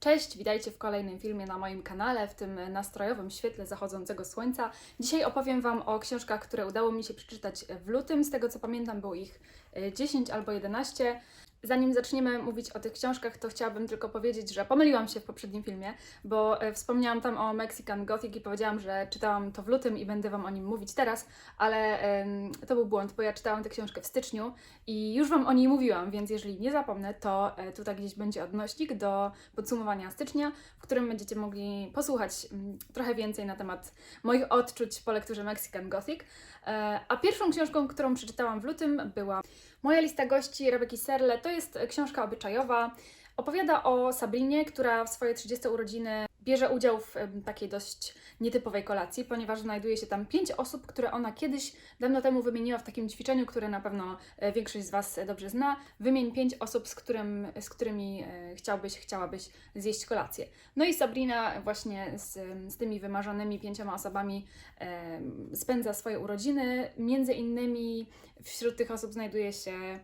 Cześć, witajcie w kolejnym filmie na moim kanale, w tym nastrojowym świetle zachodzącego słońca. Dzisiaj opowiem Wam o książkach, które udało mi się przeczytać w lutym. Z tego co pamiętam, było ich e, 10 albo 11. Zanim zaczniemy mówić o tych książkach, to chciałabym tylko powiedzieć, że pomyliłam się w poprzednim filmie, bo e, wspomniałam tam o Mexican Gothic i powiedziałam, że czytałam to w lutym i będę Wam o nim mówić teraz, ale to był błąd, bo ja czytałam tę książkę w styczniu i już Wam o niej mówiłam, więc jeżeli nie zapomnę, to e, tutaj gdzieś będzie odnośnik do podsumowania stycznia, w którym będziecie mogli posłuchać mm, trochę więcej na temat moich odczuć po lekturze Mexican Gothic. E, A pierwszą książką, którą przeczytałam w lutym była Moja lista gości Rebeki Serle. To jest książka obyczajowa. Opowiada o Sabrinie, która w swoje 30 urodziny bierze udział w takiej dość nietypowej kolacji, ponieważ znajduje się tam pięć osób, które ona kiedyś dawno temu wymieniła w takim ćwiczeniu, które na pewno e, większość z Was dobrze zna. Wymień pięć osób, z, którym, z którymi e, chciałbyś, chciałabyś zjeść kolację. No i Sabrina właśnie z, z tymi wymarzonymi pięcioma osobami spędza swoje urodziny. Między innymi wśród tych osób znajduje się e,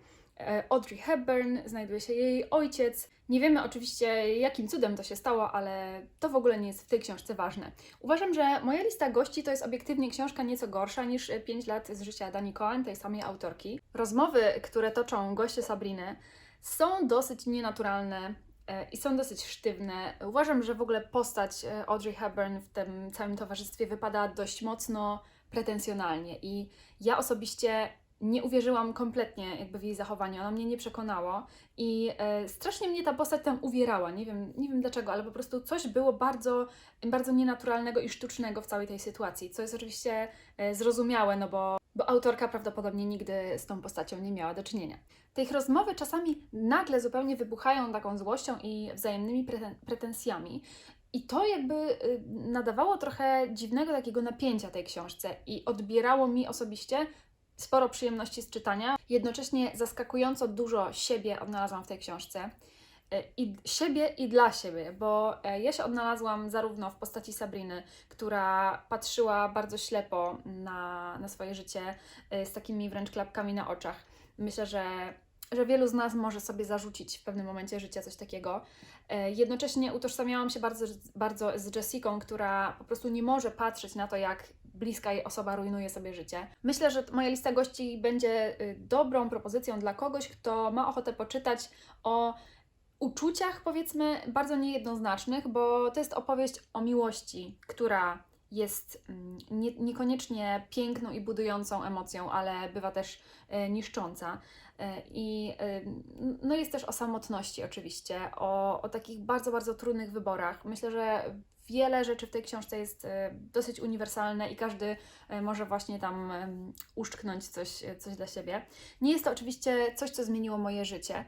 Audrey Hepburn, znajduje się jej ojciec. Nie wiemy oczywiście, jakim cudem to się stało, ale to w ogóle nie jest w tej książce ważne. Uważam, że moja lista gości to jest obiektywnie książka nieco gorsza niż 5 lat z życia Dani Cohen, tej samej autorki. Rozmowy, które toczą goście Sabriny, są dosyć nienaturalne e, i są dosyć sztywne. Uważam, że w ogóle postać e, Audrey Hepburn w tym całym towarzystwie wypada dość mocno pretensjonalnie i ja osobiście nie uwierzyłam kompletnie jakby w jej zachowanie, ona mnie nie przekonało i e, strasznie mnie ta postać tam uwierała, nie wiem, nie wiem dlaczego, ale po prostu coś było bardzo, bardzo nienaturalnego i sztucznego w całej tej sytuacji, co jest oczywiście e, zrozumiałe, no bo, bo autorka prawdopodobnie nigdy z tą postacią nie miała do czynienia. Te ich rozmowy czasami nagle zupełnie wybuchają taką złością i wzajemnymi preten- pretensjami, i to jakby y, nadawało trochę dziwnego takiego napięcia tej książce i odbierało mi osobiście sporo przyjemności z czytania. Jednocześnie zaskakująco dużo siebie odnalazłam w tej książce. Y, I siebie i dla siebie, bo e, ja się odnalazłam zarówno w postaci Sabriny, która patrzyła bardzo ślepo na, na swoje życie, y, z takimi wręcz klapkami na oczach. Myślę, że, że wielu z nas może sobie zarzucić w pewnym momencie życia coś takiego. E, Jednocześnie utożsamiałam się bardzo, bardzo z Jessicą, która po prostu nie może patrzeć na to, jak bliska jej osoba rujnuje sobie życie. Myślę, że moja lista gości będzie y, dobrą propozycją dla kogoś, kto ma ochotę poczytać o uczuciach, powiedzmy, bardzo niejednoznacznych, bo to jest opowieść o miłości, która jest mm, nie, niekoniecznie piękną i budującą emocją, ale bywa też e, niszcząca. E, I no jest też o samotności oczywiście, o, o takich bardzo, bardzo trudnych wyborach. Myślę, że wiele rzeczy w tej książce jest e, dosyć uniwersalne i każdy e, może właśnie tam em, uszczknąć coś, e, coś dla siebie. Nie jest to oczywiście coś, co zmieniło moje życie,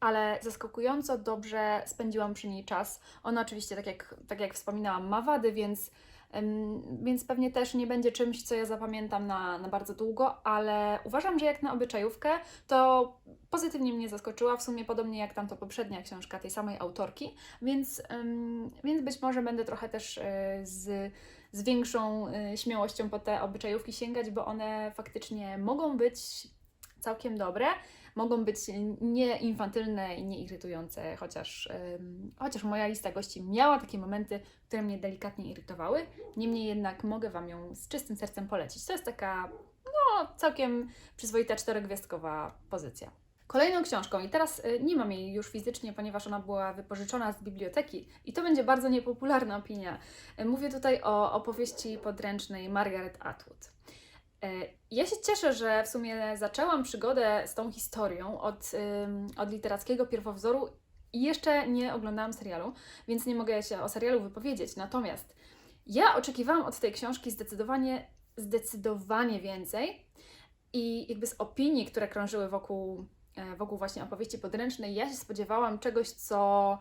ale zaskakująco dobrze spędziłam przy niej czas. Ona oczywiście, tak jak, tak jak wspominałam, ma wady, więc, więc pewnie też nie będzie czymś, co ja zapamiętam na, na bardzo długo, ale uważam, że jak na obyczajówkę, to pozytywnie mnie zaskoczyła, w sumie podobnie jak tamto poprzednia książka tej samej autorki, więc, więc być może będę trochę też e, z, z większą e, śmiałością po te obyczajówki sięgać, bo one faktycznie mogą być całkiem dobre, mogą być nieinfantylne i nieirytujące, chociaż, em, chociaż moja lista gości miała takie momenty, które mnie delikatnie irytowały. Niemniej jednak mogę Wam ją z czystym sercem polecić. To jest taka, no, całkiem przyzwoita czterogwiazdkowa pozycja. Kolejną książką, i teraz y, nie mam jej już fizycznie, ponieważ ona była wypożyczona z biblioteki, i to będzie bardzo niepopularna opinia. Y, Mówię tutaj o opowieści podręcznej Margaret Atwood. E, Ja się cieszę, że w sumie zaczęłam przygodę z tą historią od, od literackiego pierwowzoru i jeszcze nie oglądałam serialu, więc nie mogę się o serialu wypowiedzieć. Natomiast ja oczekiwałam od tej książki zdecydowanie, zdecydowanie więcej i jakby z opinii, które krążyły wokół, e, wokół właśnie opowieści podręcznej, ja się spodziewałam czegoś, co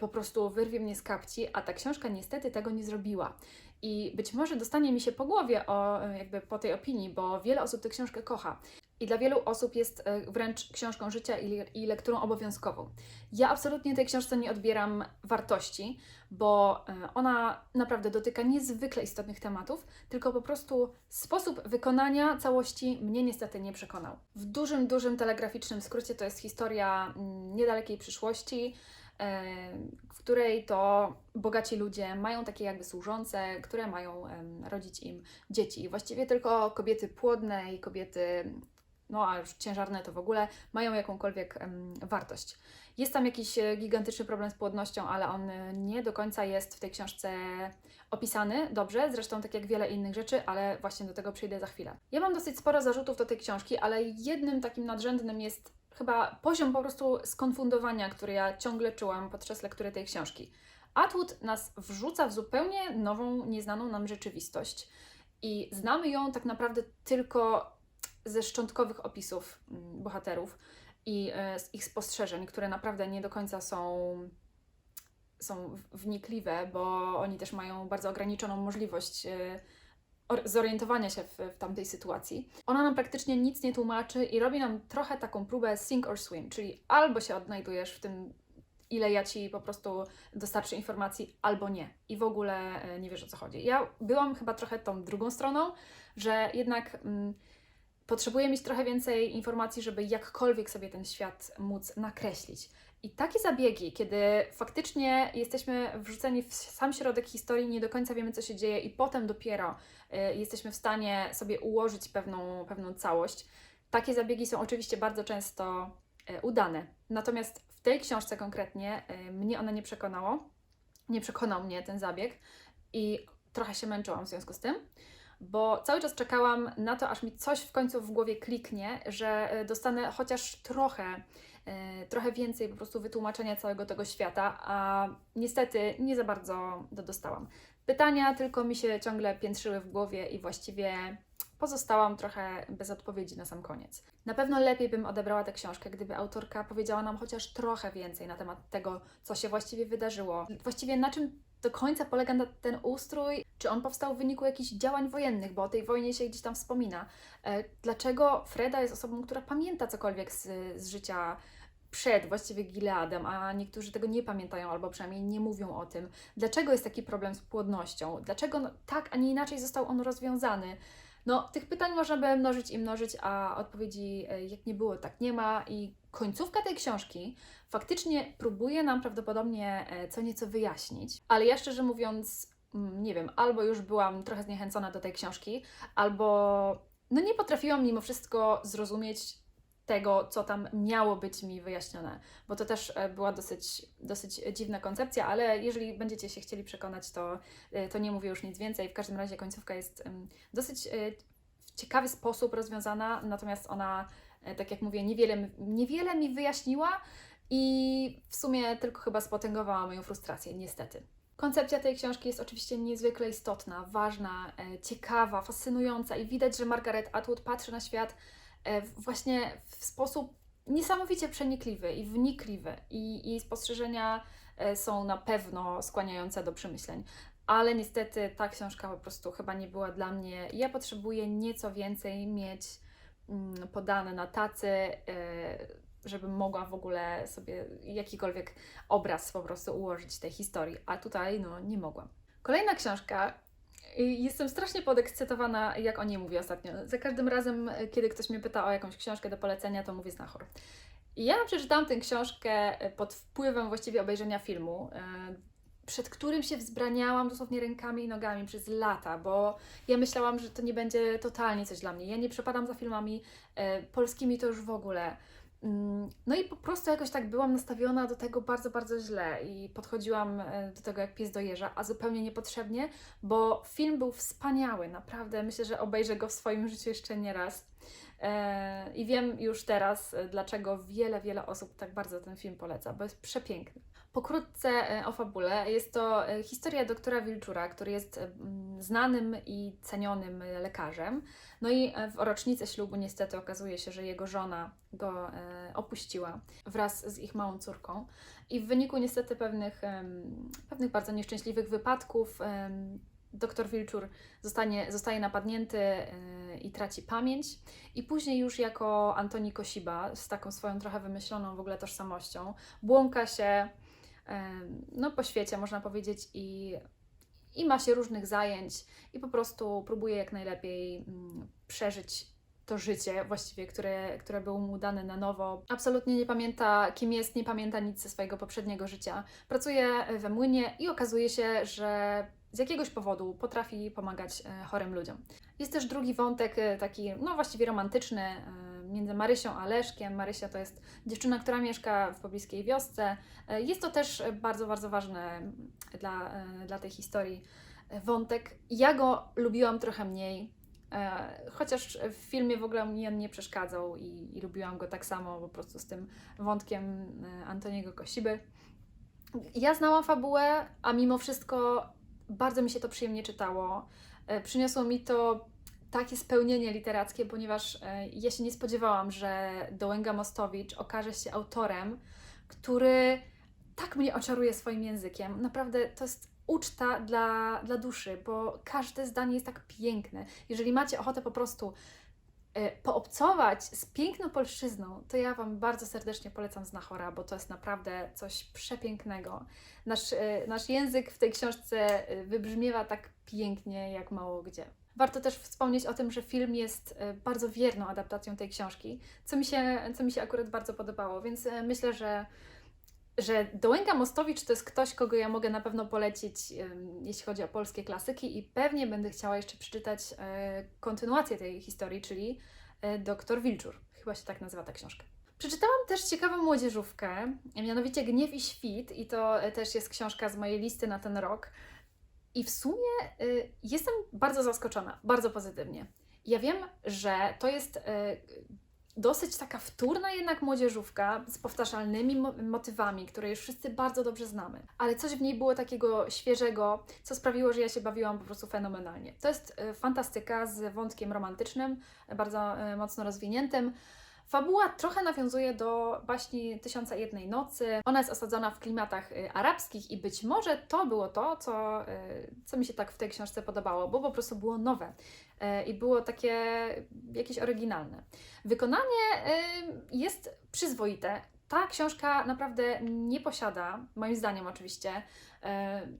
po prostu wyrwie mnie z kapci, a ta książka niestety tego nie zrobiła. I być może dostanie mi się po głowie o, e, jakby po tej opinii, bo wiele osób tę książkę kocha. I dla wielu osób jest e, wręcz książką życia i, lekturą obowiązkową. Ja absolutnie tej książce nie odbieram wartości, bo e, ona naprawdę dotyka niezwykle istotnych tematów, tylko po prostu sposób wykonania całości mnie niestety nie przekonał. W dużym, dużym telegraficznym skrócie to jest historia mm, niedalekiej przyszłości, w której to bogaci ludzie mają takie jakby służące, które mają rodzić im dzieci. I właściwie tylko kobiety płodne i kobiety, no a już ciężarne to w ogóle, mają jakąkolwiek wartość. Jest tam jakiś e, gigantyczny problem z płodnością, ale on e, nie do końca jest w tej książce opisany dobrze, zresztą tak jak wiele innych rzeczy, ale właśnie do tego przyjdę za chwilę. Ja mam dosyć sporo zarzutów do tej książki, ale jednym takim nadrzędnym jest chyba poziom po prostu skonfundowania, który ja ciągle czułam podczas lektury tej książki. Atwood nas wrzuca w zupełnie nową, nieznaną nam rzeczywistość i znamy ją tak naprawdę tylko ze szczątkowych opisów mm, bohaterów i e, z ich spostrzeżeń, które naprawdę nie do końca są, są wnikliwe, bo oni też mają bardzo ograniczoną możliwość e, zorientowania się w, w tamtej sytuacji. Ona nam praktycznie nic nie tłumaczy i robi nam trochę taką próbę sink or swim, czyli albo się odnajdujesz w tym, ile ja ci po prostu dostarczę informacji, albo nie. I w ogóle e, nie wiesz o co chodzi. Ja byłam chyba trochę tą drugą stroną, że jednak. Mm, potrzebuję mieć trochę więcej informacji, żeby jakkolwiek sobie ten świat móc nakreślić. I takie zabiegi, kiedy faktycznie jesteśmy wrzuceni w sam środek historii, nie do końca wiemy, co się dzieje, i potem dopiero jesteśmy w stanie sobie ułożyć pewną, pewną całość, takie zabiegi są oczywiście bardzo często y, udane. Natomiast w tej książce konkretnie y, mnie ona nie przekonało. Nie przekonał mnie ten zabieg i trochę się męczyłam w związku z tym bo cały czas czekałam na to, aż mi coś w końcu w głowie kliknie, że dostanę chociaż trochę, trochę więcej po prostu wytłumaczenia całego tego świata, a niestety nie za bardzo to dostałam. Pytania tylko mi się ciągle piętrzyły w głowie i właściwie pozostałam trochę bez odpowiedzi na sam koniec. Na pewno lepiej bym odebrała tę książkę, gdyby autorka powiedziała nam chociaż trochę więcej na temat tego, co się właściwie wydarzyło. Właściwie na czym do końca polega ten ustrój, czy on powstał w wyniku jakichś działań wojennych, bo o tej wojnie się gdzieś tam wspomina. E, Dlaczego Freda jest osobą, która pamięta cokolwiek z, z życia przed właściwie Gileadem, a niektórzy tego nie pamiętają albo przynajmniej nie mówią o tym. Dlaczego jest taki problem z płodnością? Dlaczego no, tak, a nie inaczej został on rozwiązany? No, tych pytań można by mnożyć i mnożyć, a odpowiedzi e, jak nie było, tak nie ma. I końcówka tej książki faktycznie próbuje nam prawdopodobnie e, co nieco wyjaśnić, ale ja szczerze mówiąc, mm, nie wiem, albo już byłam trochę zniechęcona do tej książki, albo no nie potrafiłam mimo wszystko zrozumieć tego, co tam miało być mi wyjaśnione, bo to też e, była dosyć, dosyć dziwna koncepcja, ale jeżeli będziecie się chcieli przekonać, to, e, to nie mówię już nic więcej. W każdym razie końcówka jest dosyć e, w ciekawy sposób rozwiązana, natomiast ona, e, tak jak mówię, niewiele, niewiele mi wyjaśniła i w sumie tylko chyba spotęgowała moją frustrację, niestety. Koncepcja tej książki jest oczywiście niezwykle istotna, ważna, e, ciekawa, fascynująca i widać, że Margaret Atwood patrzy na świat e, właśnie w sposób niesamowicie przenikliwy i wnikliwy i jej spostrzeżenia e, są na pewno skłaniające do przemyśleń. Ale niestety ta książka po prostu chyba nie była dla mnie. Ja potrzebuję nieco więcej mieć mm, podane na tacy, e, żebym mogła w ogóle sobie jakikolwiek obraz po prostu ułożyć tej historii, a tutaj no nie mogłam. Kolejna książka. Y, Jestem strasznie podekscytowana, jak o niej mówię ostatnio. Za każdym razem, y, kiedy ktoś mnie pyta o jakąś książkę do polecenia, to mówię Znachor. Ja przeczytałam tę książkę y, pod wpływem właściwie obejrzenia filmu, przed którym się wzbraniałam dosłownie rękami i nogami przez lata, bo ja myślałam, że to nie będzie totalnie coś dla mnie. Ja nie przepadam za filmami polskimi, to już w ogóle. Mm, No i po prostu jakoś tak byłam nastawiona do tego bardzo, bardzo źle i podchodziłam e, do tego jak pies do jeża, a zupełnie niepotrzebnie, bo film był wspaniały, naprawdę. Myślę, że obejrzę go w swoim życiu jeszcze nie raz. E, I wiem już teraz, e, dlaczego wiele, wiele osób tak bardzo ten film poleca, bo jest przepiękny. Pokrótce e, o fabule. Jest to e, historia doktora Wilczura, który jest e, znanym i cenionym lekarzem. No i w rocznicę ślubu niestety okazuje się, że jego żona go opuściła wraz z ich małą córką. I w wyniku niestety pewnych, pewnych bardzo nieszczęśliwych wypadków doktor Wilczur zostanie, zostaje napadnięty i traci pamięć. I później już jako Antoni Kosiba, z taką swoją trochę wymyśloną w ogóle tożsamością, błąka się no, po świecie, można powiedzieć, i, i ma się różnych zajęć i po prostu próbuje jak najlepiej mm, przeżyć to życie właściwie, które, które było mu dane na nowo. Absolutnie nie pamięta, kim jest, nie pamięta nic ze swojego poprzedniego życia. Pracuje we młynie i okazuje się, że z jakiegoś powodu potrafi pomagać e, chorym ludziom. Jest też drugi wątek, e, taki, no właściwie romantyczny, e, między Marysią a Leszkiem. Marysia to jest dziewczyna, która mieszka w pobliskiej wiosce. E, Jest to też e, bardzo, bardzo ważne dla, e, dla tej historii e, wątek. Ja go lubiłam trochę mniej, e, chociaż w filmie w ogóle mi on nie przeszkadzał i, i lubiłam go tak samo po prostu z tym wątkiem e, Antoniego Kosiby. Ja znałam fabułę, a mimo wszystko bardzo mi się to przyjemnie czytało. E, Przyniosło mi to takie spełnienie literackie, ponieważ e, ja się nie spodziewałam, że Dołęga Mostowicz okaże się autorem, który tak mnie oczaruje swoim językiem. Naprawdę to jest uczta dla, dla duszy, bo każde zdanie jest tak piękne. Jeżeli macie ochotę po prostu poobcować z piękną polszczyzną, to ja Wam bardzo serdecznie polecam Znachora, bo to jest naprawdę coś przepięknego. Nasz, e, nasz język w tej książce e, wybrzmiewa tak pięknie jak mało gdzie. Warto też wspomnieć o tym, że film jest bardzo wierną adaptacją tej książki, co mi się, co mi się akurat bardzo podobało, więc myślę, że, że Dołęga Mostowicz to jest ktoś, kogo ja mogę na pewno polecić, jeśli chodzi o polskie klasyki i pewnie będę chciała jeszcze przeczytać e, kontynuację tej historii, czyli e, Doktor Wilczur. Chyba się tak nazywa ta książka. Przeczytałam też ciekawą młodzieżówkę, mianowicie Gniew i Świt i to e, też jest książka z mojej listy na ten rok. I w sumie jestem bardzo zaskoczona, bardzo pozytywnie. Ja wiem, że to jest dosyć taka wtórna jednak młodzieżówka z powtarzalnymi mo- motywami, które już wszyscy bardzo dobrze znamy. Ale coś w niej było takiego świeżego, co sprawiło, że ja się bawiłam po prostu fenomenalnie. To jest y, fantastyka z wątkiem romantycznym, y, bardzo y, mocno rozwiniętym. Fabuła trochę nawiązuje do baśni Tysiąca Jednej Nocy. Ona jest osadzona w klimatach arabskich i być może to było to, co, co mi się tak w tej książce podobało, bo po prostu było nowe i było takie jakieś oryginalne. Wykonanie y, jest przyzwoite. Ta książka naprawdę nie posiada, moim zdaniem oczywiście, y,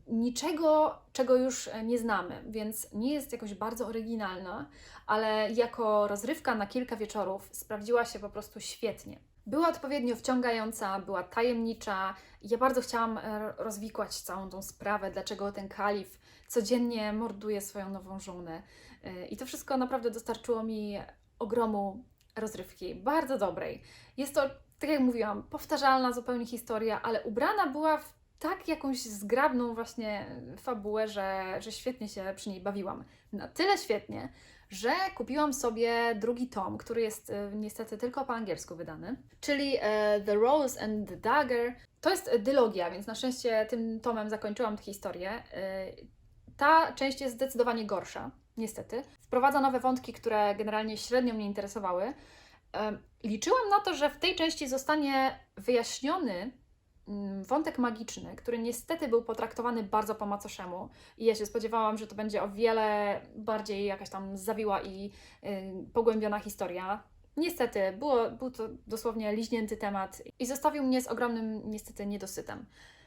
niczego, czego już nie znamy, więc nie jest jakoś bardzo oryginalna, ale jako rozrywka na kilka wieczorów sprawdziła się po prostu świetnie. Była odpowiednio wciągająca, była tajemnicza. Ja bardzo chciałam e, rozwikłać całą tą sprawę, dlaczego ten kalif codziennie morduje swoją nową żonę. E, I to wszystko naprawdę dostarczyło mi ogromu rozrywki, bardzo dobrej. Jest to, tak jak mówiłam, powtarzalna zupełnie historia, ale ubrana była w tak jakąś zgrabną właśnie fabułę, że, że świetnie się przy niej bawiłam. Na tyle świetnie, że kupiłam sobie drugi tom, który jest e, niestety tylko po angielsku wydany, czyli The Rose and the Dagger. To jest dylogia, więc na szczęście tym tomem zakończyłam tę historię. E, ta część jest zdecydowanie gorsza, niestety. Wprowadza nowe wątki, które generalnie średnio mnie interesowały. Liczyłam na to, że w tej części zostanie wyjaśniony mm, wątek magiczny, który niestety był potraktowany bardzo po macoszemu i ja się spodziewałam, że to będzie o wiele bardziej jakaś tam zawiła i y, pogłębiona historia. Niestety, było, był to dosłownie liźnięty temat i zostawił mnie z ogromnym niestety niedosytem.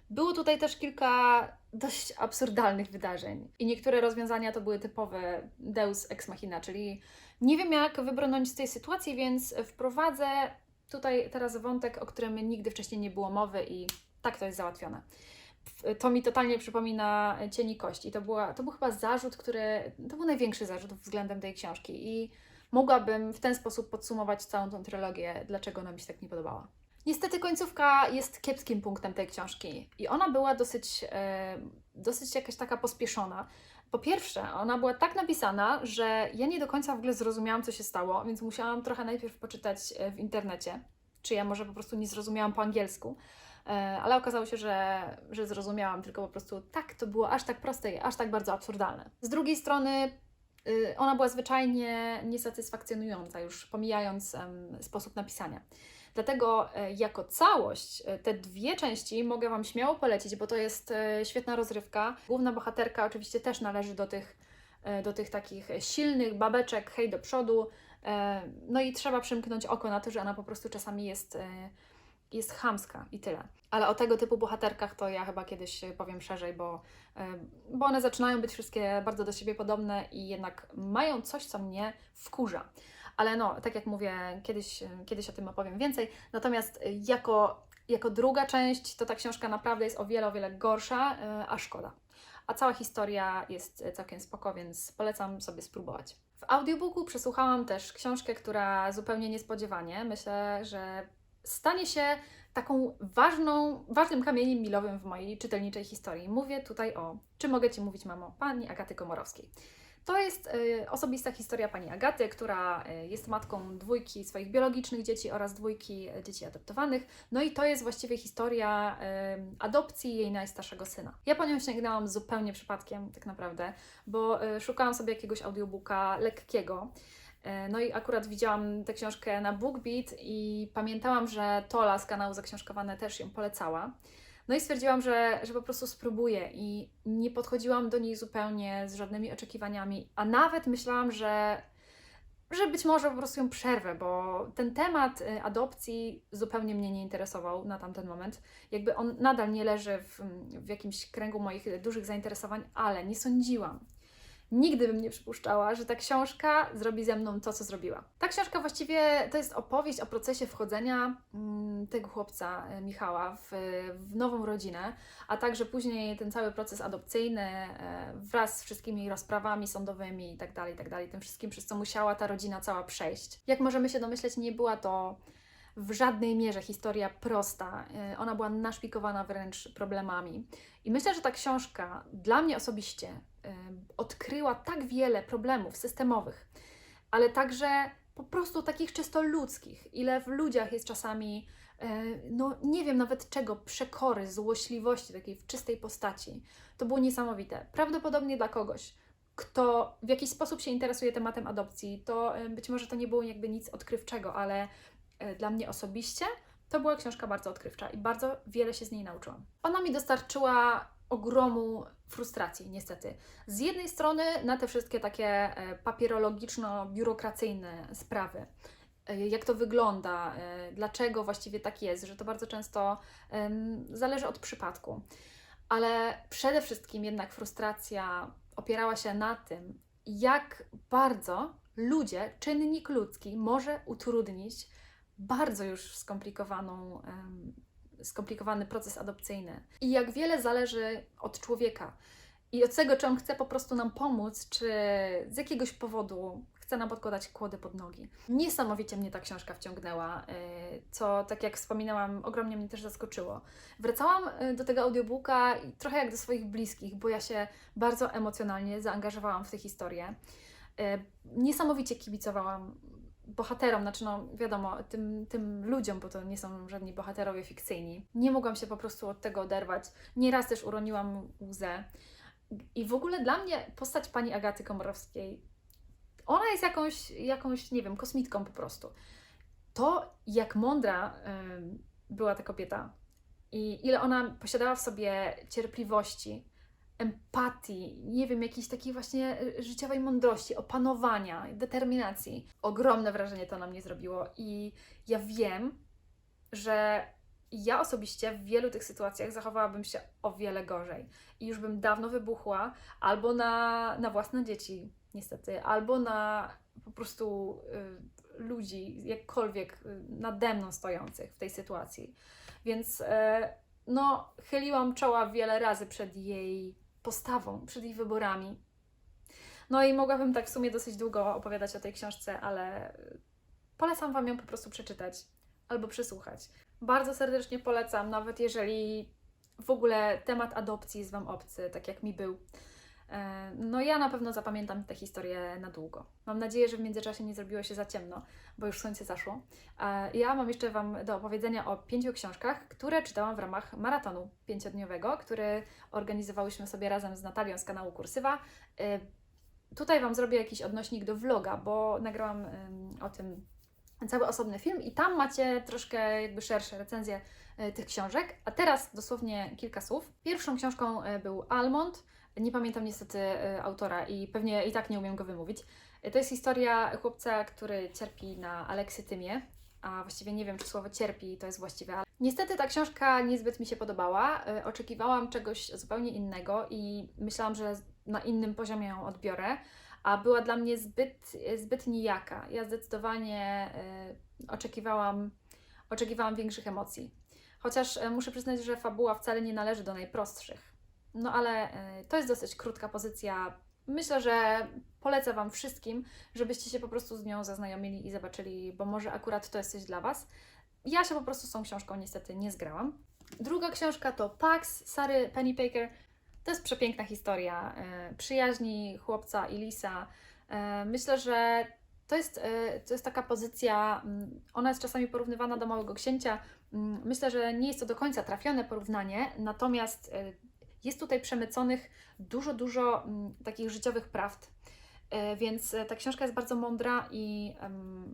Było tutaj też kilka dość absurdalnych wydarzeń i niektóre rozwiązania to były typowe deus ex machina, czyli nie wiem jak wybrnąć z tej sytuacji, więc wprowadzę tutaj teraz wątek, o którym nigdy wcześniej nie było mowy i tak to jest załatwione. To mi totalnie przypomina Cieni Kości. To, była, to był chyba zarzut, który. To był największy zarzut względem tej książki. I mogłabym w ten sposób podsumować całą tą trylogię, dlaczego ona mi się tak nie podobała. Niestety końcówka jest kiepskim punktem tej książki i ona była dosyć, e, dosyć jakaś taka pospieszona. Po pierwsze, ona była tak napisana, że ja nie do końca w ogóle zrozumiałam, co się stało, więc musiałam trochę najpierw poczytać e, w internecie, czy ja może po prostu nie zrozumiałam po angielsku. E, ale okazało się, że, że zrozumiałam, tylko po prostu tak, to było aż tak proste i aż tak bardzo absurdalne. Z drugiej strony, ona była zwyczajnie niesatysfakcjonująca, już pomijając sposób napisania. Dlatego e, jako całość e, te dwie części mogę Wam śmiało polecić, bo to jest e, świetna rozrywka. Główna bohaterka oczywiście też należy do tych, do tych takich silnych babeczek, hej do przodu. No i trzeba przymknąć oko na to, że ona po prostu czasami jest, jest chamska i tyle. Ale o tego typu bohaterkach to ja chyba kiedyś e, powiem szerzej, bo, e, bo one zaczynają być wszystkie bardzo do siebie podobne i jednak mają coś, co mnie wkurza. ale no, tak jak mówię, kiedyś, kiedyś o tym opowiem więcej. Natomiast jako, jako druga część, to ta książka naprawdę jest o wiele, o wiele gorsza, a szkoda. A cała historia jest całkiem spoko, więc polecam sobie spróbować. W audiobooku przesłuchałam też książkę, która zupełnie niespodziewanie, myślę, że stanie się taką ważną, ważnym kamieniem milowym w mojej czytelniczej historii. Mówię tutaj o Czy mogę Ci mówić, mamo? Pani Agaty Komorowskiej. To jest y, osobista historia pani Agaty, która y, jest matką dwójki swoich biologicznych dzieci oraz dwójki y, dzieci adoptowanych. No i to jest właściwie historia adopcji jej najstarszego syna. Ja po nią sięgnęłam zupełnie przypadkiem, tak naprawdę, bo szukałam sobie jakiegoś audiobooka lekkiego. Y, No i akurat widziałam tę książkę na BookBeat i pamiętałam, że Tola z kanału Zaksiążkowane też ją polecała. No i stwierdziłam, że, że po prostu spróbuję i nie podchodziłam do niej zupełnie z żadnymi oczekiwaniami, a nawet myślałam, że, że być może po prostu ją przerwę, bo ten temat y, adopcji zupełnie mnie nie interesował na tamten moment. Jakby on nadal nie leży w, w jakimś kręgu moich dużych zainteresowań, ale nie sądziłam, Nigdy bym nie przypuszczała, że ta książka zrobi ze mną to, co zrobiła. Ta książka właściwie to jest opowieść o procesie wchodzenia mm, tego chłopca, e, Michała, w, w nową rodzinę, a także później ten cały proces adopcyjny e, wraz z wszystkimi rozprawami sądowymi i tak dalej, i tak tym wszystkim, przez co musiała ta rodzina cała przejść. Jak możemy się domyśleć, nie była to w żadnej mierze historia prosta. E, Ona była naszpikowana wręcz problemami. I myślę, że ta książka dla mnie osobiście e, odkryła tak wiele problemów systemowych, ale także po prostu takich czysto ludzkich, ile w ludziach jest czasami, e, no nie wiem nawet czego, przekory, złośliwości takiej w czystej postaci. To było niesamowite. Prawdopodobnie dla kogoś, kto w jakiś sposób się interesuje tematem adopcji, to być może to nie było jakby nic odkrywczego, ale dla mnie osobiście to była książka bardzo odkrywcza i bardzo wiele się z niej nauczyłam. Ona mi dostarczyła ogromu frustracji, niestety. Z jednej strony na te wszystkie takie e, papierologiczno-biurokracyjne sprawy. E, Jak to wygląda, e, dlaczego właściwie tak jest, że to bardzo często zależy od przypadku. Ale przede wszystkim jednak frustracja opierała się na tym, jak bardzo ludzie, czynnik ludzki może utrudnić bardzo już skomplikowaną, skomplikowany proces adopcyjny. I jak wiele zależy od człowieka i od tego, czy on chce po prostu nam pomóc, czy z jakiegoś powodu chce nam podkładać kłody pod nogi. Niesamowicie mnie ta książka wciągnęła, y, co, tak jak wspominałam, ogromnie mnie też zaskoczyło. Wracałam y, do tego audiobooka trochę jak do swoich bliskich, bo ja się bardzo emocjonalnie zaangażowałam w tę historię. Y, Niesamowicie kibicowałam bohaterom, znaczy no wiadomo, tym, tym ludziom, bo to nie są żadni bohaterowie fikcyjni. Nie mogłam się po prostu od tego oderwać. Nieraz też uroniłam łzę. I w ogóle dla mnie postać pani Agaty Komorowskiej, ona jest jakąś, jakąś nie wiem, kosmitką po prostu. To, jak mądra ym, była ta kobieta i ile ona posiadała w sobie cierpliwości, empatii, nie wiem, jakiejś takiej właśnie y, życiowej mądrości, opanowania, determinacji. Ogromne wrażenie to na mnie zrobiło i ja wiem, że ja osobiście w wielu tych sytuacjach zachowałabym się o wiele gorzej i już bym dawno wybuchła albo na, na własne dzieci, niestety, albo na po prostu y, ludzi, jakkolwiek y, nade mną stojących w tej sytuacji. Więc y, no, chyliłam czoła wiele razy przed jej postawą, przed jej wyborami. No i mogłabym tak w sumie dosyć długo opowiadać o tej książce, ale polecam Wam ją po prostu przeczytać albo przesłuchać. Bardzo serdecznie polecam, nawet jeżeli w ogóle temat adopcji jest Wam obcy, tak jak mi był. E, No ja na pewno zapamiętam tę historię na długo. Mam nadzieję, że w międzyczasie nie zrobiło się za ciemno, bo już słońce zaszło. Ja mam jeszcze Wam do opowiedzenia o pięciu książkach, które czytałam w ramach maratonu pięciodniowego, który organizowałyśmy sobie razem z Natalią z kanału Kursywa. E, Tutaj Wam zrobię jakiś odnośnik do vloga, bo nagrałam o tym cały osobny film i tam macie troszkę jakby szersze recenzje e, tych książek. A teraz dosłownie kilka słów. Pierwszą książką był Almond. Nie pamiętam niestety e, autora i pewnie i tak nie umiem go wymówić. E, To jest historia chłopca, który cierpi na aleksytymię, a właściwie nie wiem, czy słowo cierpi to jest właściwe. ale Niestety ta książka niezbyt mi się podobała. E, Oczekiwałam czegoś zupełnie innego i myślałam, że na innym poziomie ją odbiorę, a była dla mnie zbyt, zbyt nijaka. Ja zdecydowanie y, oczekiwałam, oczekiwałam większych emocji. Chociaż y, muszę przyznać, że fabuła wcale nie należy do najprostszych. No ale y, to jest dosyć krótka pozycja. Myślę, że polecę Wam wszystkim, żebyście się po prostu z nią zaznajomili i zobaczyli, bo może akurat to jest coś dla Was. Ja się po prostu z tą książką niestety nie zgrałam. Druga książka to Pax Sary Pennypaker. To jest przepiękna historia e, przyjaźni chłopca i lisa. E, myślę, że to jest, to jest taka pozycja, mm, ona jest czasami porównywana do Małego Księcia. Mm, Myślę, że nie jest to do końca trafione porównanie, natomiast jest tutaj przemyconych dużo, dużo mm, takich życiowych prawd. E, Więc e, ta książka jest bardzo mądra i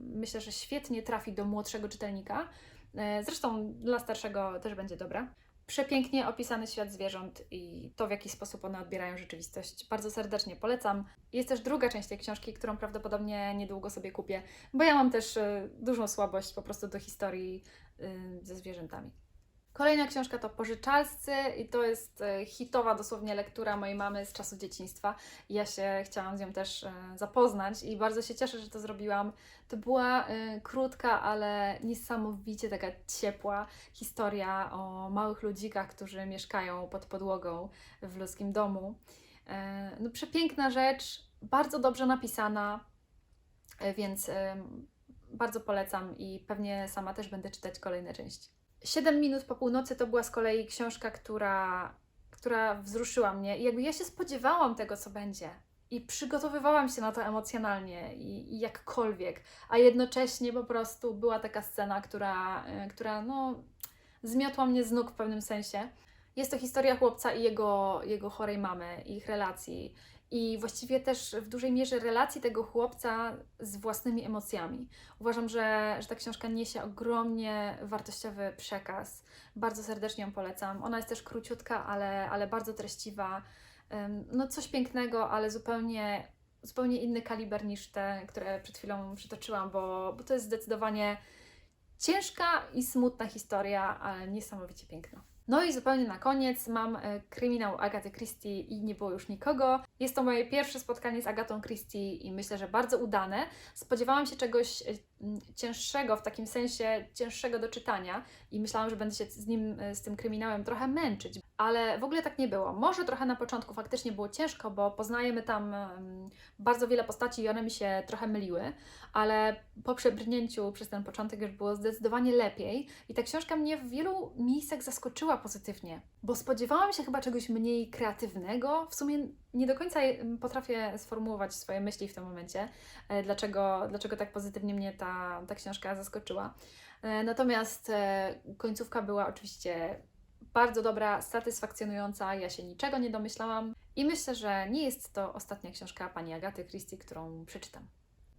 myślę, że świetnie trafi do młodszego czytelnika. E, Zresztą dla starszego też będzie dobra. Przepięknie opisany świat zwierząt i to, w jaki sposób one odbierają rzeczywistość. Bardzo serdecznie polecam. Jest też druga część tej książki, którą prawdopodobnie niedługo sobie kupię, bo ja mam też dużą słabość po prostu do historii ze zwierzętami. Kolejna książka to Pożyczalscy i to jest e, hitowa dosłownie lektura mojej mamy z czasów dzieciństwa. Ja się chciałam z nią też e, zapoznać i bardzo się cieszę, że to zrobiłam. To była e, krótka, ale niesamowicie taka ciepła historia o małych ludzikach, którzy mieszkają pod podłogą w ludzkim domu. No przepiękna rzecz, bardzo dobrze napisana, więc bardzo polecam i pewnie sama też będę czytać kolejne części. 7 minut po północy to była z kolei książka, która, która wzruszyła mnie i jakby ja się spodziewałam tego, co będzie. I przygotowywałam się na to emocjonalnie i, i jakkolwiek, a jednocześnie po prostu była taka scena, która, e, która no, zmiotła mnie z nóg w pewnym sensie. Jest to historia chłopca i jego, jego chorej mamy, ich relacji. I właściwie też w dużej mierze relacji tego chłopca z własnymi emocjami. Uważam, że, że ta książka niesie ogromnie wartościowy przekaz. Bardzo serdecznie ją polecam. Ona jest też króciutka, ale, ale bardzo treściwa. No coś pięknego, ale zupełnie, zupełnie inny kaliber niż te, które przed chwilą przytoczyłam, bo, bo to jest zdecydowanie ciężka i smutna historia, ale niesamowicie piękna. No i zupełnie na koniec mam e, kryminał Agaty Christie i nie było już nikogo. Jest to moje pierwsze spotkanie z Agatą Christie i myślę, że bardzo udane. Spodziewałam się czegoś e, cięższego, w takim sensie cięższego do czytania i myślałam, że będę się z nim, e, z tym kryminałem trochę męczyć, ale w ogóle tak nie było. Może trochę na początku faktycznie było ciężko, bo poznajemy tam em, bardzo wiele postaci i one mi się trochę myliły, ale po przebrnięciu przez ten początek już było zdecydowanie lepiej i ta książka mnie w wielu miejscach zaskoczyła pozytywnie, bo spodziewałam się chyba czegoś mniej kreatywnego. W sumie nie do końca em, potrafię sformułować swoje myśli w tym momencie, e, dlaczego, dlaczego tak pozytywnie mnie ta, ta książka zaskoczyła. E, Natomiast e, końcówka była oczywiście bardzo dobra, satysfakcjonująca, ja się niczego nie domyślałam i myślę, że nie jest to ostatnia książka pani Agaty Christie, którą przeczytam.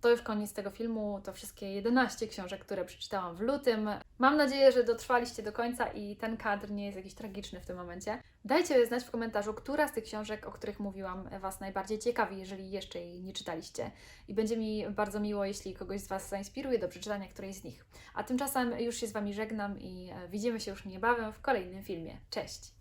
To już koniec tego filmu, to wszystkie 11 książek, które przeczytałam w lutym. Mam nadzieję, że dotrwaliście do końca i ten kadr nie jest jakiś tragiczny w tym momencie. Dajcie znać w komentarzu, która z tych książek, o których mówiłam, Was najbardziej ciekawi, jeżeli jeszcze jej nie czytaliście. I będzie mi bardzo miło, jeśli kogoś z Was zainspiruje do przeczytania którejś z nich. A tymczasem już się z Wami żegnam i e, widzimy się już niebawem w kolejnym filmie. Cześć!